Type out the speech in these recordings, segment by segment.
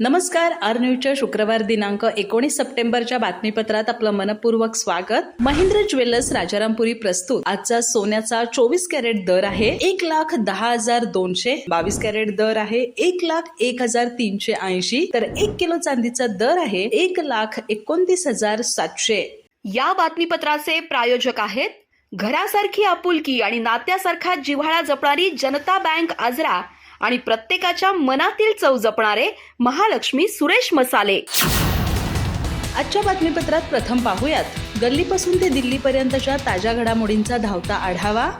नमस्कार आर न्यूजच्या शुक्रवार दिनांक एकोणीस सप्टेंबरच्या बातमीपत्रात आपलं मनपूर्वक स्वागत. महिंद्र ज्वेलर्स राजारामपुरी प्रस्तुत. आजचा सोन्याचा चोवीस कॅरेट दर आहे एक लाख दहा हजार दोनशे. बावीस कॅरेट दर आहे एक लाख एक हजार तीनशे ऐंशी. तर एक किलो चांदीचा दर आहे एक लाख एकोणतीस हजार सातशे. या बातमीपत्राचे प्रायोजक आहेत घरासारखी आपुलकी आणि नात्यासारखा जिव्हाळा जपणारी जनता बँक आजरा आणि प्रत्येकाच्या मनातील चव जपणारे महालक्ष्मी सुरेश मसाले. आजच्या बातमीपत्रात प्रथम पाहूयात. गल्लीपासून ते दिल्लीपर्यंतच्या ताज्या घडामोडींचा धावता आढावा.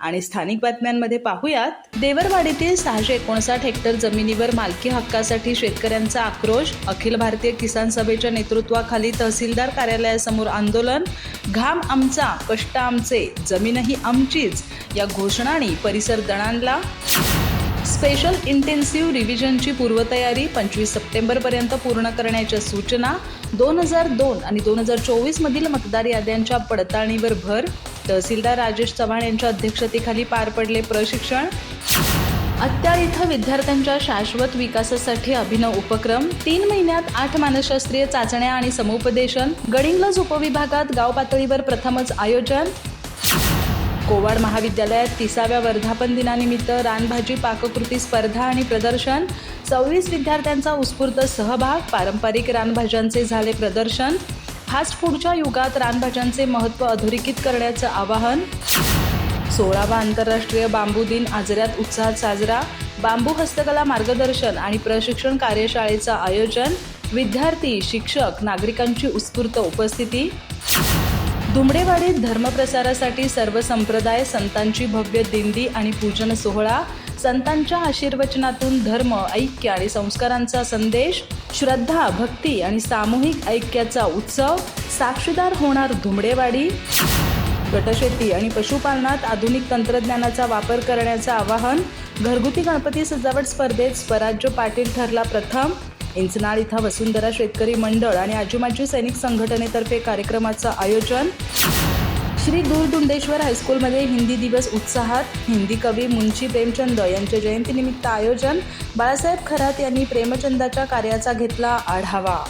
आणि स्थानिक बातम्यांमध्ये पाहूयात. देवरवाडीतील सहाशे एकोणसाठ हेक्टर जमिनीवर मालकी हक्कासाठी शेतकऱ्यांचा आक्रोश अखिल भारतीय किसान सभेच्या नेतृत्वाखाली तहसीलदार कार्यालयासमोर आंदोलन घाम आमचा कष्ट आमचे जमीनही आमचीच या घोषणाने परिसर दणाणला. स्पेशल इंटेन्सिव्ह रिव्हिजनची पूर्वतयारी पंचवीस सप्टेंबरपर्यंत पूर्ण करण्याच्या सूचना दोन हजार दोन आणि दोन हजार चोवीसमधील मतदार याद्यांच्या पडताळणीवर भर तहसीलदार राजेश चव्हाण यांच्या अध्यक्षतेखाली पार पडले प्रशिक्षण. अत्याळ इथं विद्यार्थ्यांच्या शाश्वत विकासासाठी अभिनव उपक्रम तीन महिन्यात आठ मानसशास्त्रीय चाचण्या आणि समुपदेशन गडिंगलज उपविभागात गाव पातळीवर प्रथमच आयोजन. कोवाड महाविद्यालयात तिसाव्या वर्धापन दिनानिमित्त रानभाजी पाककृती स्पर्धा आणि प्रदर्शन. सव्वीस विद्यार्थ्यांचा उत्स्फूर्त सहभाग पारंपरिक रानभाज्यांचे झाले प्रदर्शन. फास्ट फूडच्या युगात रानभाज्यांचे महत्त्व अधोरेखित करण्याचं आवाहन. सोळावा आंतरराष्ट्रीय बांबू दिन आजऱ्यात उत्साहात साजरा. बांबू हस्तकला मार्गदर्शन आणि प्रशिक्षण कार्यशाळेचं आयोजन. विद्यार्थी शिक्षक नागरिकांची उत्स्फूर्त उपस्थिती. धुमडेवाडीत धर्मप्रसारासाठी सर्व संप्रदाय संतांची भव्य दिंडी आणि पूजन सोहळा. संतांच्या आशीर्वचनातून धर्म ऐक्य आणि संस्कारांचा संदेश श्रद्धा भक्ती आणि सामूहिक ऐक्याचा उत्सव साक्षीदार होणार धुमडेवाडी. गटशेती आणि पशुपालनात आधुनिक तंत्रज्ञानाचा वापर करण्याचं आवाहन घरगुती गणपती सजावट स्पर्धेत स्वराज्य पाटील ठरला प्रथम. इंचनाळ इथं वसुंधरा शेतकरी मंडळ आणि आजूमाजी सैनिक संघटनेतर्फे कार्यक्रमाचं आयोजन. श्री दूरदुंडेश्वर हायस्कूलमध्ये हिंदी दिवस उत्साहात हिंदी कवी मुंशी प्रेमचंद यांच्या जयंतीनिमित्त आयोजन. बाळासाहेब खरात यांनी प्रेमचंदाच्या कार्याचा घेतला आढावा.